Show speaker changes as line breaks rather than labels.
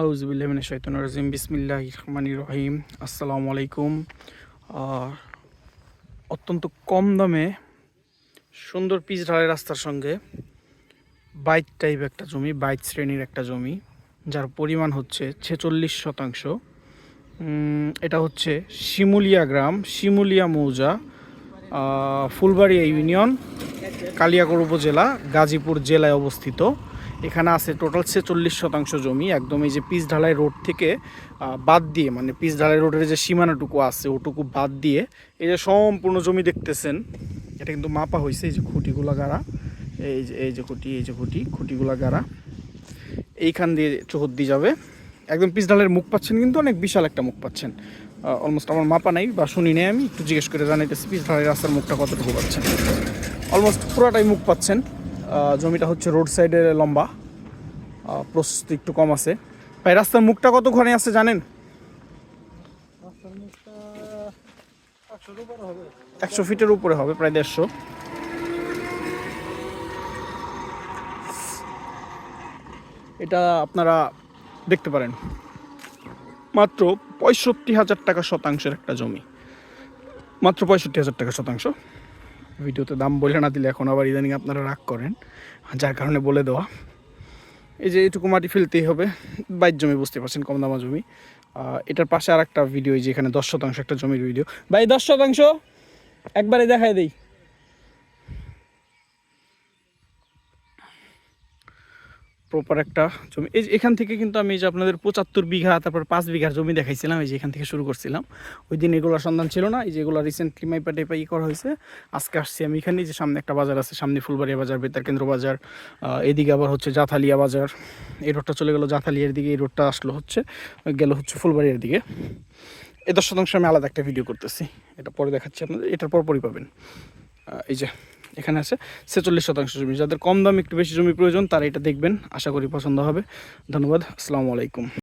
আউজবিল্লামিন বিসমিল্লাহ রহমান রহিম। আসসালামু আলাইকুম। অত্যন্ত কম দামে সুন্দর পিচ ঢালাই রাস্তার সঙ্গে বাইক টাইপ একটা জমি বাইক শ্রেণির একটা জমি, যার পরিমাণ হচ্ছে ছেচল্লিশ শতাংশ। এটা হচ্ছে শিমুলিয়া গ্রাম, শিমুলিয়া মৌজা ফুলবাড়িয়া ইউনিয়ন কালিয়াকড় উপজেলা, গাজীপুর জেলায় অবস্থিত। এখানে আছে টোটাল ছেচল্লিশ শতাংশ জমি। একদম এই যে পিচ ঢালাই রোড থেকে বাদ দিয়ে মানে পিচ ঢালাই রোডের যে সীমানাটুকু আছে, ওটুকু বাদ দিয়ে এই যে সম্পূর্ণ জমি দেখতেছেন, এটা কিন্তু মাপা হয়েছে, এই যে খুঁটিগুলা গাড়া, এই যে এই যে খুঁটি, এই যে খুঁটি, খুঁটিগুলা গাড়া। এইখান দিয়ে চৌহদ্দি যাবে। একদম পিচ ঢালের মুখ পাচ্ছেন, কিন্তু অনেক বিশাল একটা মুখ পাচ্ছেন। অলমোস্ট আমার মাপা নাই, বা শুনি নাই আমি, একটু জিজ্ঞেস করে জানাইতেছি পিস ঢালের রাস্তার মুখটা কতটুকু পাচ্ছেন। অলমোস্ট পুরোটাই মুখ পাচ্ছেন। জমিটা হচ্ছে রোড সাইডে লম্বা। প্রশস্ত একটু কম আছে। ভাই, রাস্তার মুখটা কতক্ষণে আছে জানেন? একশো ফিটের উপরে হবে, প্রায় দেড়শো। এটা আপনারা দেখতে পারেন। মাত্র পঁয়ষট্টি হাজার টাকা শতাংশের একটা জমি। মাত্র পঁয়ষট্টি হাজার টাকা শতাংশ। ভিডিওতে দাম বলে না দিলে এখন আবার ইদানিং আপনারা রাগ করেন। যার কারণে বলে দেওয়া। এই যে এটুকু মাটি ফেলতেই হবে, বাইর জমি বুঝতে পারছেন কম দামা জমি এটার পাশে আর একটা ভিডিও এই যে এখানে দশ শতাংশ একটা জমির ভিডিও বাই দশ শতাংশ? একবারে দেখায় দেই। প্রপার একটা জমি। এই এখান থেকে কিন্তু আমি যে আপনাদের পঁচাত্তর বিঘা, তারপর পাঁচ বিঘার জমি দেখাইছিলাম, এই যে এখান থেকে শুরু করছিলাম। ওই দিন এগুলোর সন্ধান ছিল না, এই যে এগুলো রিসেন্টলি মাইপা টেপা ই করা হয়েছে। আজকে আসছি আমি এখানে যে সামনে একটা বাজার আছে, সামনে ফুলবাড়িয়া বাজার, বেতার কেন্দ্র বাজার এদিকে আবার হচ্ছে জাথালিয়া বাজার। এই রোডটা চলে গেলো জাথালিয়ার দিকে, এই রোডটা আসলো হচ্ছে, গেল হচ্ছে ফুলবাড়িয়ার দিকে। এ দশ শতাংশ আমি আলাদা একটা ভিডিও করতেছি। এটা পরে দেখাচ্ছি আপনাদের, এটার পরপরই পাবেন। এই যে এখানে আছে, ছেচল্লিশ শতাংশ জমি। যাদের কম দাম একটু বেশি জমি প্রয়োজন, তারা এটা দেখবেন। আশা করি পছন্দ হবে। ধন্যবাদ। আসসালামু আলাইকুম।